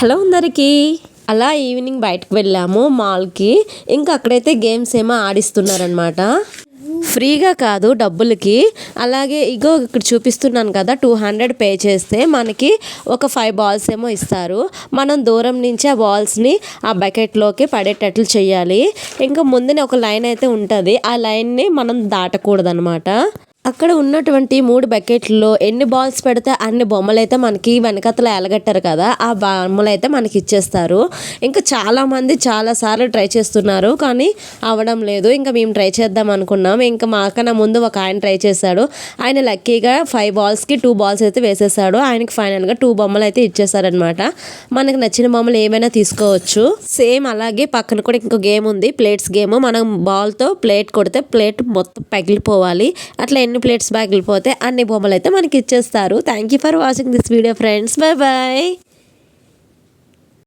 Hello అందరికీ. అలా evening బయటకు వెళ్ళాము మాల్కి. ఇంకా అక్కడైతే గేమ్స్ ఏమో ఆడిస్తున్నారనమాట ఫ్రీగా కాదు డబ్బులకి. అలాగే ఇగో ఇక్కడ చూపిస్తున్నాను కదా టూ హండ్రెడ్ పే చేస్తే మనకి ఒక ఫైవ్ బాల్స్ ఏమో ఇస్తారు. మనం దూరం నుంచి ఆ బాల్స్ని ఆ బకెట్లోకి పడేటట్లు చేయాలి. ఇంకా ముందునే ఒక లైన్ అయితే ఉంటుంది. ఆ లైన్ని మనం దాటకూడదనమాట అక్కడ ఉన్నటువంటి మూడు బకెట్లో ఎన్ని బాల్స్ పెడితే అన్ని బొమ్మలు అయితే మనకి వెనకతల ఎలగట్టారు కదా ఆ బొమ్మలు అయితే మనకి ఇచ్చేస్తారు. ఇంకా చాలామంది చాలాసార్లు చాలా సార్లు ట్రై చేస్తున్నారు కానీ అవడం లేదు. ఇంకా మేము ట్రై చేద్దాం అనుకున్నాం. ఇంకా మాకన్నా ముందు ఒక ఆయన ట్రై చేశాడు. ఆయన లక్కీగా ఫైవ్ బాల్స్కి టూ బాల్స్ అయితే వేసేసాడు. ఆయనకి ఫైనల్గా టూ బొమ్మలు అయితే ఇచ్చేసారనమాట మనకు నచ్చిన బొమ్మలు ఏమైనా తీసుకోవచ్చు. సేమ్ అలాగే పక్కన కూడా ఇంకో గేమ్ ఉంది ప్లేట్స్ గేమ్. మనం బాల్తో ప్లేట్ కొడితే ప్లేట్ మొత్తం పగిలిపోవాలి. అట్లా ఎన్ని ప్లేట్స్ పగిలిపోతే అన్ని బొమ్మలు అయితే మనకి ఇచ్చేస్తారు. Thank you for watching this video friends bye bye